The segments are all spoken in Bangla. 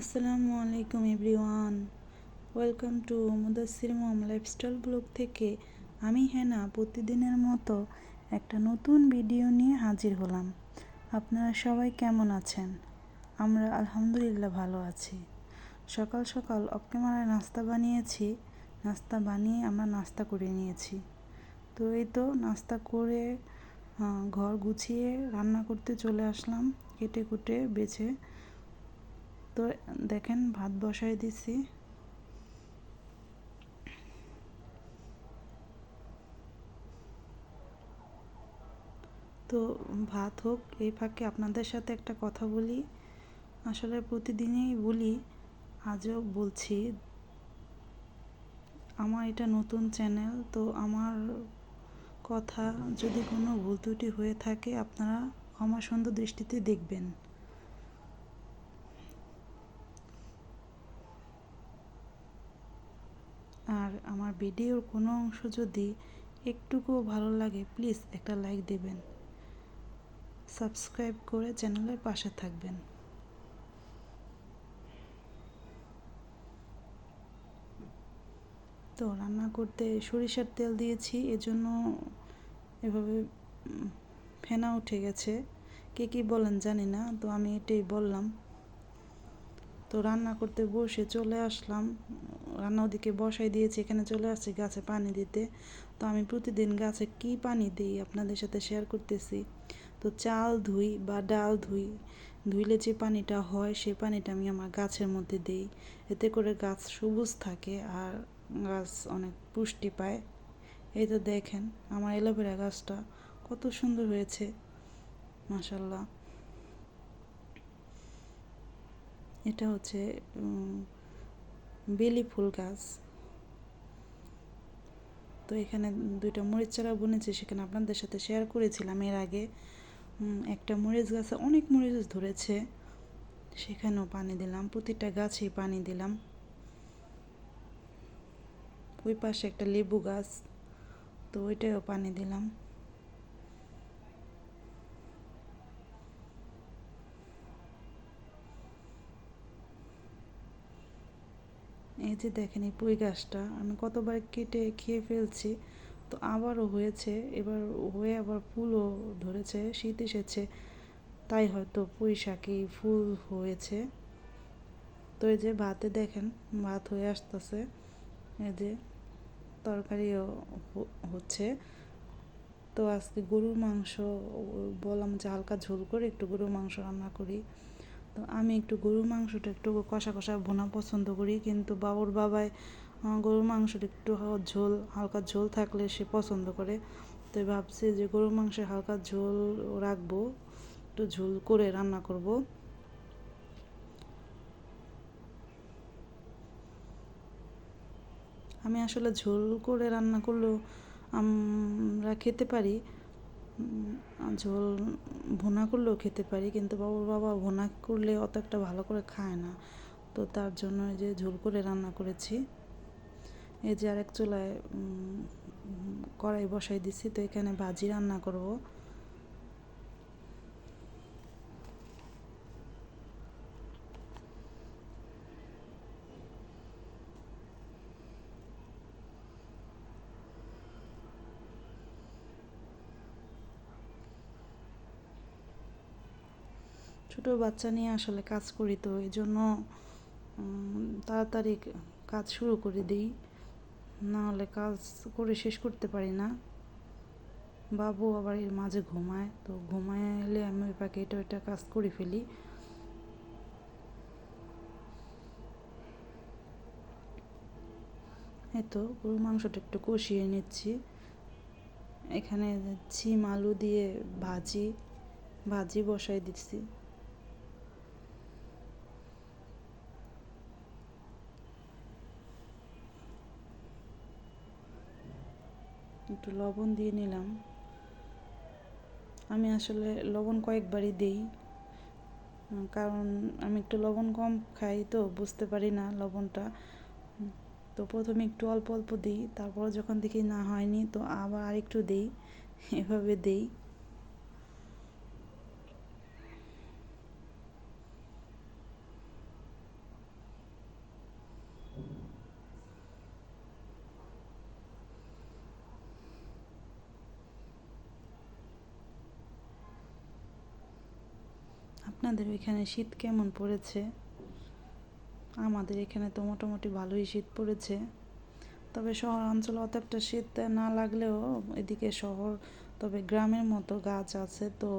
আসসালামু আলাইকুম everyone. Welcome to Mudassir mom lifestyle blog থেকে আমি হেনা। প্রতিদিনের মতো একটা নতুন ভিডিও নিয়ে হাজির হলাম। আপনারা সবাই কেমন আছেন? আমরা আলহামদুলিল্লাহ ভালো আছি। সকাল সকাল অক্কেমারায় নাস্তা বানিয়েছি। নাস্তা বানিয়ে আমরা নাস্তা করে নিয়েছি। তো এই তো নাস্তা করে ঘর গুছিয়ে রান্না করতে চলে আসলাম। কেটে কুটে বেছে তো দেখেন, ভাত বসাই দিছি। তো ভাত হোক, এই ফাঁকে আপনাদের সাথে একটা কথা বলি। আসলে প্রতিদিনই বলি, আজও বলছি। আমার এটা নতুন চ্যানেল, তো আমার কথা যদি কোনো ভুল ত্রুটি হয়ে থাকে, আপনারা ক্ষমা সুন্দর দৃষ্টিতে দেখবেন। আর আমার ভিডিওর কোনো অংশ যদি একটুকুও ভালো লাগে, প্লিজ একটা লাইক দেবেন। সাবস্ক্রাইব করে চ্যানেলের পাশে থাকবেন। তো রান্না করতে সরিষার তেল দিয়েছি, এজন্য এভাবে ফেনা উঠে গেছে। কে কী বলেন জানি না, তো আমি এটাই বললাম। তো রান্না করতে বসে চলে আসলাম। রান্না ওদিকে বসাই দিয়েছি, এখানে চলে আসছি গাছে পানি দিতে। তো আমি প্রতিদিন গাছে কি পানি দিই আপনাদের সাথে শেয়ার করতেছি। তো চাল ধুই বা ডাল ধুই, ধুইলে যে পানিটা হয় সেই পানিটা আমি আমার গাছের মধ্যে দিই। এতে করে গাছ সবুজ থাকে আর গাছ অনেক পুষ্টি পায়। এই তো দেখেন আমার এলোভেরা গাছটা কত সুন্দর হয়েছে মাসাল্লাহ এটা হচ্ছে বেলি ফুল গাছ। তো এখানে দুইটা মরিচ চারা বুনেছি, সেখানে আপনাদের সাথে শেয়ার করেছিলাম এর আগে। একটা মরিচ গাছে অনেক মরিচ ধরেছে, সেখানেও পানি দিলাম, প্রতিটা গাছেই পানি দিলাম। ওই পাশে একটা লেবু গাছ, তো ওইটাও পানি দিলাম। এই যে দেখেন এই পুঁই গাছটা, আমি কতবার কেটে খেয়ে ফেলছি, তো আবারও হয়েছে, এবার হয়ে আবার ফুলও ধরেছে, শীত এসেছে, তাই হয়তো পুঁই শাকে ফুল হয়েছে। তো এই যে ভাতে দেখেন, ভাত হয়ে আসতেছে, এই যে তরকারিও হচ্ছে। তো আজকে গরুর মাংস, বললাম যে হালকা ঝোল করে একটু গরুর মাংস রান্না করি। তো আমি একটু গরুর মাংসটা একটু কষা কষা ভোনা পছন্দ করি, কিন্তু বাবুর বাবাই গরুর মাংসটা একটু ঝোল, হালকা ঝোল থাকলে সে পছন্দ করে। তো ভাবছি যে গরুর মাংসের হালকা ঝোল রাখব, একটু ঝোল করে রান্না করব। আমি আসলে ঝোল করে রান্না করলেও আমরা খেতে পারি ঝোল ভুনা করলেও খেতে পারি, কিন্তু বাবুর বাবা ভুনা করলে অত একটা ভালো করে খায় না। তো তার জন্য যে ঝোল করে রান্না করেছি। এই যে আরেক চুলায় কড়াই বসাই দিছি, তো এখানে ভাজি রান্না করব। ছোটো বাচ্চা নিয়ে আসলে কাজ করি তো এই জন্য তাড়াতাড়ি কাজ শুরু করে দিই। না হলে কাজ করে শেষ করতে পারি না। বাবু আবার এর মাঝে ঘুমায়, তো ঘুমায় এলে আমি ওই পাখি এটা ওইটা কাজ করে ফেলি। এই তো গরু মাংসটা একটু কষিয়ে নিচ্ছি। এখানে ছিম আলু দিয়ে ভাজি ভাজি বসাই দিচ্ছি। একটু লবণ দিয়ে নিলাম। আমি আসলে লবণ কয়েকবারই দিই, কারণ আমি একটু লবণ কম খাই তো বুঝতে পারি না লবণটা। তো প্রথমে একটু অল্প অল্প দিই, তারপর যখন দেখি না হয়নি তো আবার আরেকটু দিই, এভাবে দিই। আপনাদের ওইখানে শীত কেমন পড়েছে? আমাদের এখানে তো মোটামুটি ভালোই শীত পড়েছে। তবে শহর অঞ্চলে অত একটা শীত না লাগলেও এদিকে শহর, তবে গ্রামের মতো গাছ আছে তো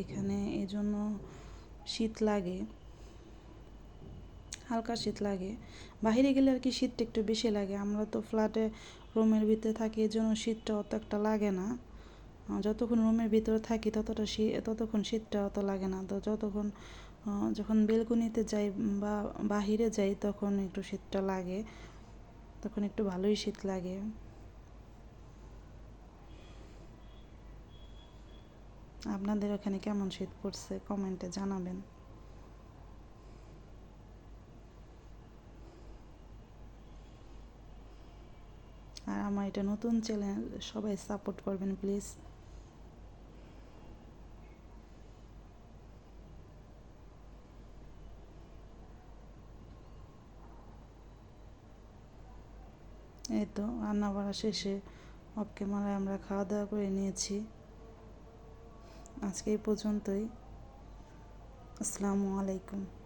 এখানে এই জন্য শীত লাগে। হালকা শীত লাগে। বাইরে গেলে আর কি শীতটা একটু বেশি লাগে। আমরা তো ফ্ল্যাটে রুমের ভিতরে থাকি এই জন্য শীতটা অত একটা লাগে না। যতক্ষণ রুমের ভিতরে থাকি ততটা শীত ততক্ষণ শীতটা অত লাগে না। তো যতক্ষণ যখন বেলকুনিতে যাই বা বাহিরে যাই তখন একটু শীতটা লাগে। তখন একটু ভালোই শীত লাগে। আপনাদের ওখানে কেমন শীত পড়ছে? কমেন্টে জানাবেন। আর আমার এটা নতুন চ্যানেল, সবাই সাপোর্ট করবেন, প্লিজ। এই তো, রান্না বাড়া শেষে অফ ক্যামেরায় আমরা খাওয়া দাওয়া করে নিয়েছি। আজকে এই পর্যন্তই। আসসালামু আলাইকুম।